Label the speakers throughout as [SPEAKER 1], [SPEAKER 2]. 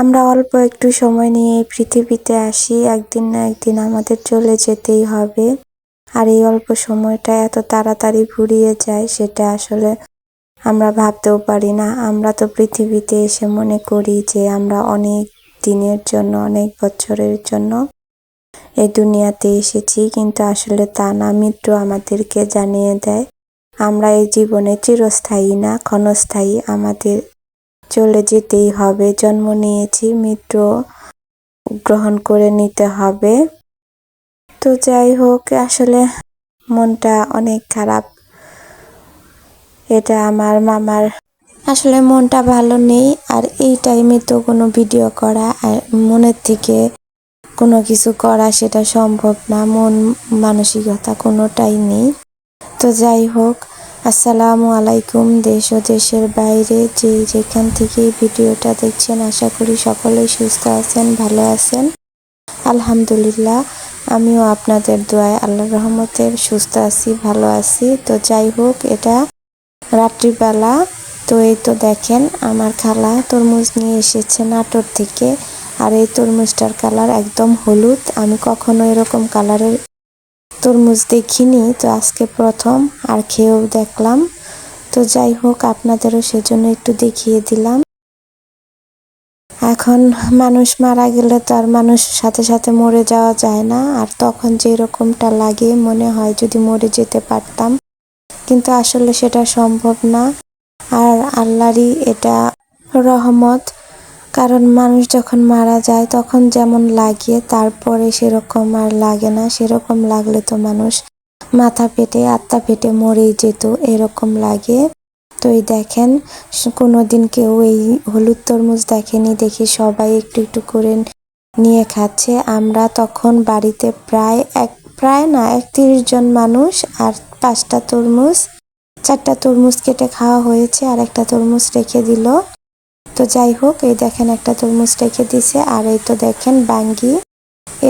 [SPEAKER 1] আমরা অল্প একটু সময় নিয়ে এই পৃথিবীতে আসি, একদিন না একদিন আমাদের চলে যেতেই হবে। আর এই অল্প সময়টা এত তাড়াতাড়ি ফুরিয়ে যায়, সেটা আসলে আমরা ভাবতেও পারি না। আমরা তো পৃথিবীতে এসে মনে করি যে আমরা অনেক দিনের জন্য, অনেক বছরের জন্য এই দুনিয়াতে এসেছি, কিন্তু আসলে তা না, মৃত্যু আমাদেরকে জানিয়ে দেয়। আমরা এই জীবনে চিরস্থায়ী না, ক্ষণস্থায়ী আমাদের চলে যেতেই হবে। জন্ম নিয়েছি, মৃত্যু গ্রহণ করে নিতে হবে। তো যাই হোক, আসলে মনটা অনেক খারাপ। এটা আমার মামার। আসলে মনটা ভালো নেই, আর এই টাইমে তো কোনো ভিডিও করা আর মনের থেকে কোনো কিছু করা সেটা সম্ভব না। মন মানসিকতা কোনোটাই নেই। তো যাই হোক আসসালামু আলাইকুম, দেশ ও দেশের বাইরে যে যেখান থেকে ভিডিওটা দেখছেন, আশা করি সকলেই সুস্থ আছেন, ভালো আছেন। আলহামদুলিল্লাহ, আমিও আপনাদের দোয়ায় আল্লাহর রহমতের সুস্থ আছি, ভালো আছি। তো যাই হোক, এটা রাত্রিবেলা। তো এই তো দেখেন, আমার খালা তরমুজ নিয়ে এসেছে নাটোর থেকে। আর এই তরমুজটার কালার একদম হলুদ। আমি কখনো এরকম কালারের তরমুজ দেখিনি, তো আজকে প্রথম আর খেয়েও দেখলাম। তো যাই হোক, আপনাদেরও সেজন্য একটু দেখিয়ে দিলাম। এখন মানুষ মারা গেলে তো আর মানুষ সাথে সাথে মরে যাওয়া যায় না, আর তখন যে রকমটা লাগে, মনে হয় যদি মরে যেতে পারতাম। কিন্তু আসলে সেটা সম্ভব না, আর আল্লাহরই এটা রহমত। কারণ মানুষ যখন মারা যায়, তখন যেমন লাগে, তারপরে সেরকম আর লাগে না। সেরকম লাগলে তো মানুষ মাথা পেটে আত্মা পেটে মরেই যেত, এরকম লাগে। তো এই দেখেন কোনো দিন কেউ এই হলুদ তরমুজ দেখেনি, দেখি সবাই একটু একটু করে নিয়ে খাচ্ছে। আমরা তখন বাড়িতে প্রায় এক, প্রায় না, একত্রিশ জন মানুষ আর পাঁচটা তরমুজ, চারটা তরমুজ কেটে খাওয়া হয়েছে, আর একটা তরমুজ রেখে দিল। তো যাই হোক, এই দেখেন একটা তরমুজ রেখে দিছে আর এই তো দেখেন বাঙ্গি।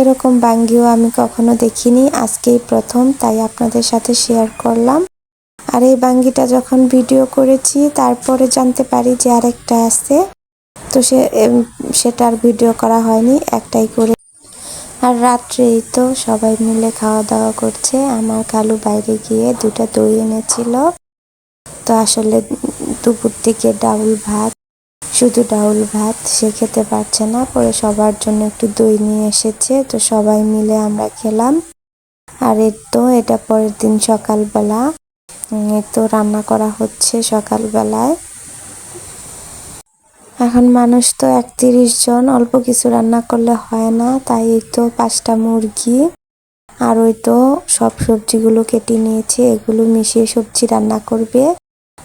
[SPEAKER 1] এরকম বাঙ্গিও আমি কখনো দেখিনি, আজকেই প্রথম, তাই আপনাদের সাথে শেয়ার করলাম। আর এই বাঙ্গিটা যখন ভিডিও করেছি, তারপরে জানতে পারি যে আরেকটা আছে, তো সে সেটার ভিডিও করা হয়নি, একটাই করে। আর রাত্রেই তো সবাই মিলে খাওয়া দাওয়া করছে, আমার কালু বাইরে গিয়ে দুটা দই এনেছিল। তো আসলে দুপুর থেকে ডাউল ভাত শুধু ডাউল ভাত সে খেতে পারছে না, পরে সবার জন্য একটু দই নিয়ে এসেছে, তো সবাই মিলে আমরা খেলাম। আর এর তো এটা পরের দিন সকালবেলা। তো রান্না করা হচ্ছে সকালবেলায়। এখন মানুষ তো একত্রিশ জন, অল্প কিছু রান্না করলে হয় না, তাই এই তো পাঁচটা মুরগি। আর ওই তো সব সবজিগুলো কেটে নিয়েছে, এগুলো মিশিয়ে সবজি রান্না করবে।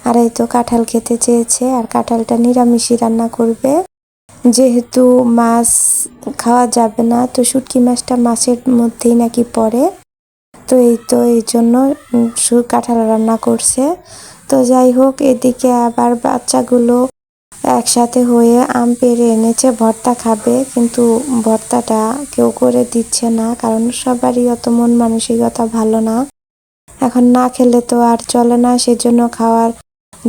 [SPEAKER 1] আর এই তো কাঁঠাল খেতে চেয়েছে আর কাঁঠালটা নিরামিষই রান্না করবে। যেহেতু মাছ খাওয়া যাবে না, তো শুটকি মাছটা মাছের মধ্যেই নাকি পড়ে। তো এই তো, এই জন্য কাঁঠাল রান্না করছে। তো যাই হোক, এদিকে আবার বাচ্চাগুলো একসাথে হয়ে আম পেরে এনেছে, ভর্তা খাবে। কিন্তু ভর্তাটা কেউ করে দিচ্ছে না, কারণ সবারই অত মন মানসিকতা ভালো না। এখন না খেলে তো আর চলে না, সেজন্য খাওয়ার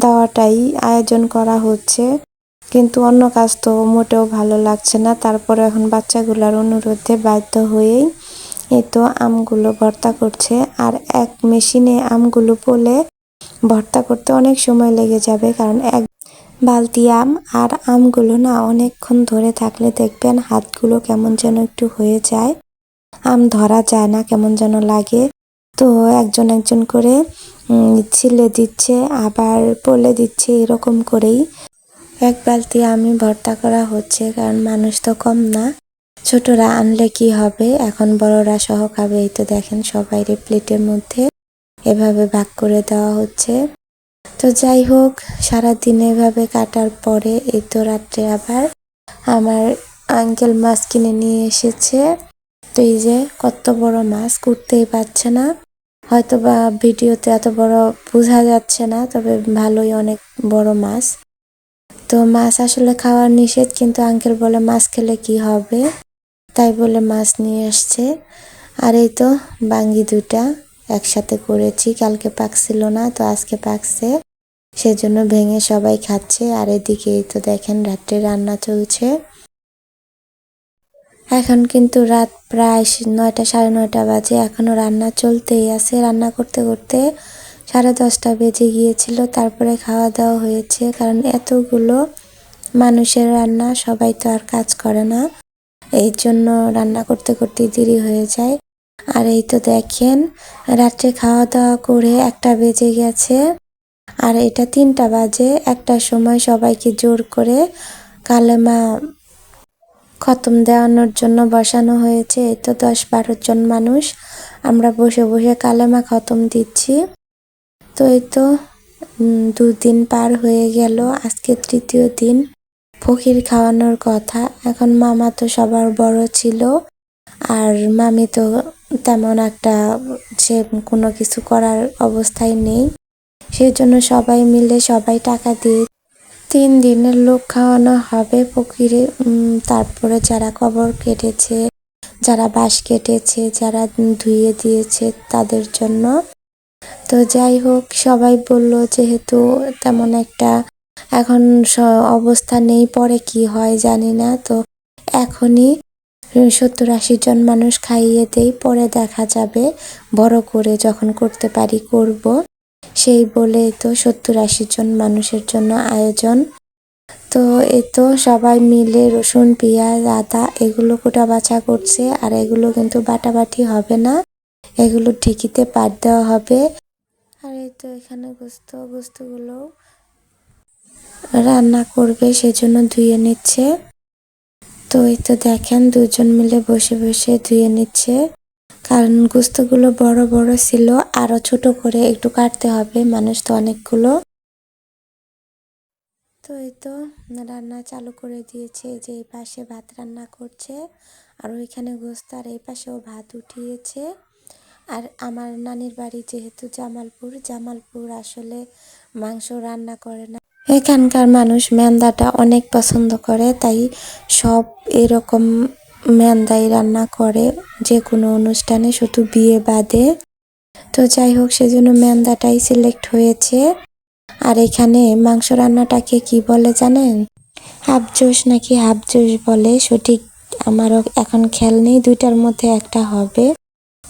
[SPEAKER 1] দাওয়াটাই আয়োজন করা হচ্ছে। কিন্তু অন্য কাজ তো মোটেও ভালো লাগছে না। তারপরে এখন বাচ্চাগুলোর অনুরোধে বাধ্য হয়েই এই তো আমগুলো ভর্তা করছে। আর এক মেশিনে আমগুলো পোলে ভর্তা করতে অনেক সময় লেগে যাবে, কারণ এক বালতি আম আর আমগুলো না অনেকক্ষণ ধরে থাকলে দেখবেন হাতগুলো কেমন যেন একটু হয়ে যায়। আম ধরা যায় না, কেমন যেন লাগে। তো একজন একজন করে ছিলে দিচ্ছে, আবার পলে দিচ্ছে এরকম করেই। এক বালতি আমি ভর্তা করা হচ্ছে, কারণ মানুষ তো কম না। ছোটরা আনলে কি হবে? এখন বড়রা সহ খাবে। এই তো দেখেন সবাই প্লেটের মধ্যে এভাবে ভাগ করে দেওয়া হচ্ছে। তো যাই হোক, সারাদিন এভাবে কাটার পরে এই তো রাত্রে আবার আমার আঙ্কেল মাছ কিনে নিয়ে এসেছে। তো এই যে কত বড় মাছ করতেই পারছে না। হয়তো বা ভিডিওতে এত বড় বোঝা যাচ্ছে না, তবে ভালোই অনেক বড় মাছ। তো মাছ আসলে খাওয়ার নিষেধ, কিন্তু আঙ্কেল বলে মাছ খেলে কি হবে? তাই বলে মাছ নিয়ে আসছে। আর এই তো বাঙ্গি দুটা একসাথে করেছি, কালকে পাকছিল না, তো আজকে পাকছে। সেজন্য ভেঙে সবাই খাচ্ছে। আর এদিকে তো দেখেন, রাত্রে রান্না চলছে। এখন কিন্তু রাত প্রায় নয়টা, সাড়ে নয়টা বাজে। এখনও রান্না চলতেই আছে। রান্না করতে করতে সাড়ে দশটা বেজে গিয়েছিল। তারপরে খাওয়া দাওয়া হয়েছে, কারণ এতগুলো মানুষের রান্না, সবাই তো আর কাজ করে না। এই জন্য রান্না করতে করতে দেরি হয়ে যায়। আর এই তো দেখেন, রাত্রে খাওয়া দাওয়া করে একটা বেজে গেছে। আর এটা তিনটা বাজে। একটা সময় সবাইকে জোর করে কালেমা খতম দেওয়ানোর জন্য বসানো হয়েছে। এই তো দশ বারো জন মানুষ। আমরা বসে বসে কালেমা খতম দিচ্ছি। তো এই তো দুদিন পার হয়ে গেল। আজকে তৃতীয় দিন ফকির খাওয়ানোর কথা। এখন মামা তো সবার বড় ছিল। আর মামি তো তেমন একটা, সে কোনো কিছু করার অবস্থায় নেই। সেজন্য সবাই মিলে সবাই টাকা দিয়ে তিন দিনের লোক খাওয়ানো হবে উম, তারপরে যারা কবর কেটেছে যারা বাঁশ কেটেছে যারা ধুয়ে দিয়েছে তাদের জন্য। তো যাই হোক সবাই বলল যেহেতু তেমন একটা এখন অবস্থা নেই পরে কি হয় জানি না। তো এখনই সত্তর আশি জন মানুষ খাইয়ে দেই পরে দেখা যাবে। বড় করে যখন করতে পারি করব। সেই বলে তো সত্তর আশি জন মানুষের জন্য আয়োজন। তো এ তো সবাই মিলে রসুন, পেঁয়াজ, আদা এগুলো কোটা বাছা করছে, আর এগুলো কিন্তু বাটাবাটি হবে না। এগুলো ঢিকিতে পাট দেওয়া হবে। আর এই তো এখানে গোস্ত, গোস্তগুলো রান্না করবে, সেজন্য ধুয়ে নিচ্ছে। তো এই তো দেখেন, দুজন মিলে বসে বসে ধুয়ে নিচ্ছে। কারণ গোস্তগুলো বড় বড় ছিল, আরও ছোট করে একটু কাটতে হবে, মানুষ তো অনেকগুলো। তো এই তো রান্না চালু করে দিয়েছে যে এই পাশে ভাত রান্না করছে, আর ওইখানে গোস্ত, আর এই পাশেও ভাত উঠিয়েছে। আর আমার নানির বাড়ি যেহেতু জামালপুর জামালপুর আসলে মাংস রান্না করে না। এখানকার মানুষ মেন্দাটা অনেক পছন্দ করে, তাই সব এরকম মেন্দাই রান্না করে যে কোনো অনুষ্ঠানে, শুধু বিয়ে বাদে। তো যাই হোক সেজন্য মেন্দাটাই সিলেক্ট হয়েছে। আর এখানে মাংস রান্নাটাকে কি বলে জানেন? হাফজোশ নাকি হাফজোশ বলে, সঠিক আমারও এখন খেয়াল নেই, দুইটার মধ্যে একটা হবে।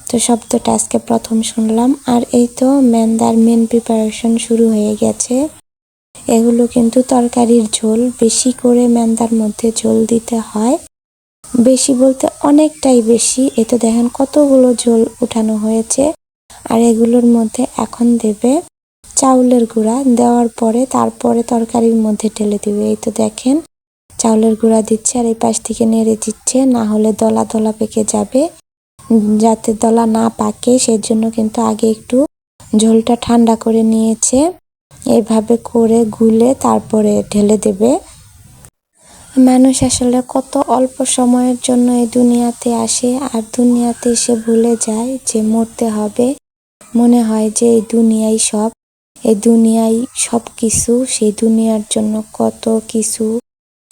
[SPEAKER 1] তো শব্দটা আজকে প্রথম শুনলাম। আর এই তো মেন্দার মেন প্রিপারেশন শুরু হয়ে গেছে। এগুলো কিন্তু তরকারির ঝোল, বেশি করে মেন্দার মধ্যে ঝোল দিতে হয়। বেশি বলতে অনেকটাই বেশি। এ তো দেখেন কতগুলো ঝোল উঠানো হয়েছে। আর এগুলোর মধ্যে এখন দেবে চাউলের গুঁড়া। দেওয়ার পরে তারপরে তরকারির মধ্যে ঢেলে দিবে। এই তো দেখেন চাউলের গুঁড়া দিচ্ছে আর এই পাশ থেকে নেড়ে দিচ্ছে। না হলে দলা দলা পেকে যাবে। যাতে দলা না পাকে, সেজন্য কিন্তু আগে একটু ঝোলটা ঠান্ডা করে নিয়েছে। এইভাবে করে গুলে তারপরে ঢেলে দেবে। মানুষ আসলে কত অল্প সময়ের জন্য এই দুনিয়াতে আসে, আর দুনিয়াতে এসে ভুলে যায় যে মরতে হবে। মনে হয় যে এই দুনিয়াই সব, এই দুনিয়াই সব কিছু সেই দুনিয়ার জন্য কত কিছু,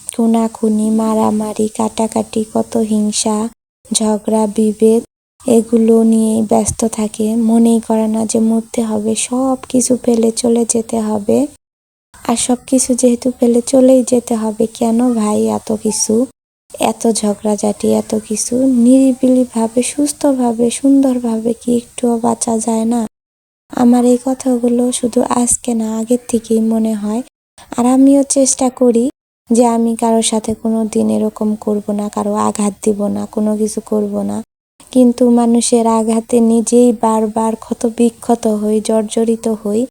[SPEAKER 1] খুনাখুনি, মারামারি, কাটাকাটি, কত হিংসা, ঝগড়া, বিভেদ, এগুলো নিয়ে ব্যস্ত থাকে। মনেই করে না যে মরতে হবে সব কিছু ফেলে চলে যেতে হবে। আর সব কিছু যেহেতু ফেলে চলেই যেতে হবে, কেন ভাই এত কিছু? এত ঝগড়াঝাটি, এত কিছু? নিরিবিলিভাবে, সুস্থভাবে, সুন্দরভাবে কি একটুও বাঁচা যায় না? আমার এই কথাগুলো শুধু আজকে না, আগের থেকেই মনে হয়। আর আমিও চেষ্টা করি যে আমি কারোর সাথে কোনো দিন এরকম করব না, কারও আঘাত দিব না, কোনো কিছু করব না। কিন্তু মানুষের আঘাতে নিজেই বারবার ক্ষত বিক্ষত হই, জর্জরিত হই।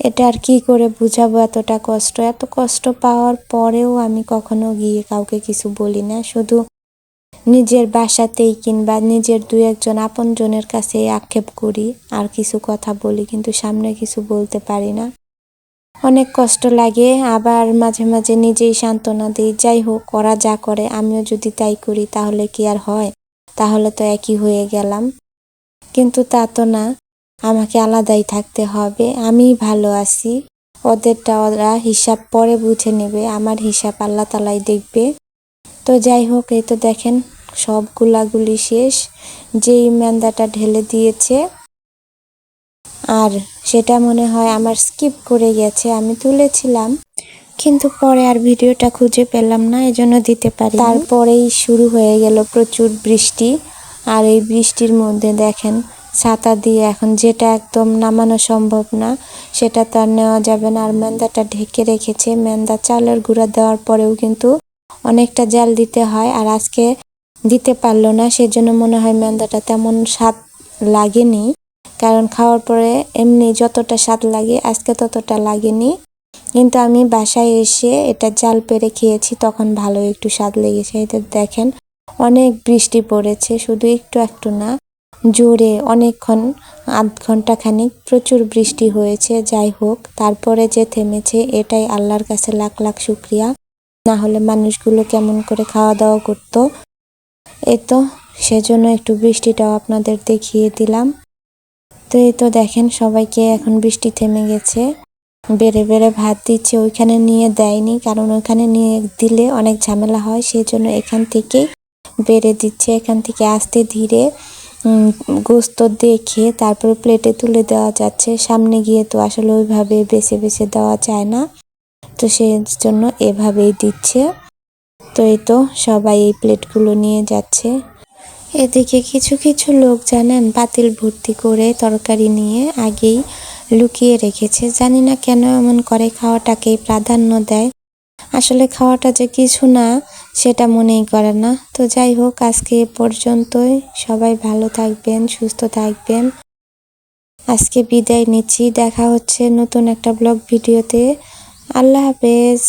[SPEAKER 1] এটা আর কি করে বুঝাবো এতটা কষ্ট? এত কষ্ট পাওয়ার পরেও আমি কখনো গিয়ে কাউকে কিছু বলি না। শুধু নিজের বাসাতেই কিংবা নিজের দু একজন আপনজনের কাছে আক্ষেপ করি, আর কিছু কথা বলি, কিন্তু সামনে কিছু বলতে পারি না। অনেক কষ্ট লাগে, আবার মাঝে মাঝে নিজেই সান্ত্বনা দিই, যাই হোক করা যা করে, আমিও যদি তাই করি, তাহলে কি আর হয়? তাহলে তো একই হয়ে গেলাম। কিন্তু তা তো না। আমাকে আলাদাই থাকতে হবে। আমি ভালো আছি। ওদেরটা ওরা হিসাব পরে বুঝে নেবে। আমার হিসাব আল্লাহ তালাই দেখবে। তো যাই হোক, এই তো দেখেন সব গুলাগুলি শেষ। যেই মেন্দাটা ঢেলে দিয়েছে। আর সেটা মনে হয় আমার স্কিপ করে গেছে, আমি তুলেছিলাম। কিন্তু পরে আর ভিডিওটা খুঁজে পেলাম না, এজন্য দিতে পারি তারপরেই শুরু হয়ে গেল প্রচুর বৃষ্টি। আর এই বৃষ্টির মধ্যে দেখেন ছাতা দিয়ে এখন যেটা একদম নামানো সম্ভব না, সেটা তো আর নেওয়া যাবে না। আর মেন্দাটা ঢেকে রেখেছে। মেন্দা চালের গুঁড়া দেওয়ার পরেও কিন্তু অনেকটা জাল দিতে হয় আর আজকে দিতে পারল না। সেজন্য মনে হয় মেন্দাটা তেমন স্বাদ লাগেনি। কারণ খাওয়ার পরে এমনি যতটা স্বাদ লাগে, আজকে ততটা লাগেনি। কিন্তু আমি বাসায় এসে এটা জাল পেরে খেয়েছি, তখন ভালো একটু স্বাদ লেগেছে। এটা দেখেন, অনেক বৃষ্টি পড়েছে। শুধু একটু একটু না জোরে অনেকক্ষণ আধ ঘণ্টা খানিক প্রচুর বৃষ্টি হয়েছে, যাই হোক, তারপরে যে থেমেছে এটাই আল্লাহর কাছে লাখ লাখ শুক্রিয়া। না হলে মানুষগুলো কেমন করে খাওয়া দাওয়া করতো? এ তো, সেজন্য একটু বৃষ্টিটাও আপনাদের দেখিয়ে দিলাম। তো এই তো দেখেন, সবাইকে এখন বৃষ্টি থেমে গেছে। বেড়ে বেড়ে ভাত দিচ্ছে, ওইখানে নিয়ে দেয়নি, কারণ ওইখানে নিয়ে দিলে অনেক ঝামেলা হয় সেই জন্য এখান থেকেই বেড়ে দিচ্ছে, এখান থেকে আস্তে ধীরে। গোস্ত দেখে তারপরে প্লেটে তুলে দেওয়া যাচ্ছে। সামনে গিয়ে তো আসলে ওইভাবে বেছে বেছে দেওয়া যায় না। তো সেই জন্য এভাবেই দিচ্ছে। তো এই তো সবাই এই প্লেটগুলো নিয়ে যাচ্ছে। এদিকে কিছু কিছু লোক জানেন বাতিল ভর্তি করে তরকারি নিয়ে আগেই লুকিয়ে রেখেছে। জানি না কেন এমন করে খাওয়াটাকেই প্রাধান্য দেয়। আসলে খাওয়াটা যে কিছু না, সেটা মনেই করে না। তো যাই হোক, আজকে এ পর্যন্তই। সবাই ভালো থাকবেন, সুস্থ থাকবেন। আজকে বিদায় নিচ্ছি। দেখা হচ্ছে নতুন একটা ব্লগ ভিডিওতে। আল্লাহ হাফেজ।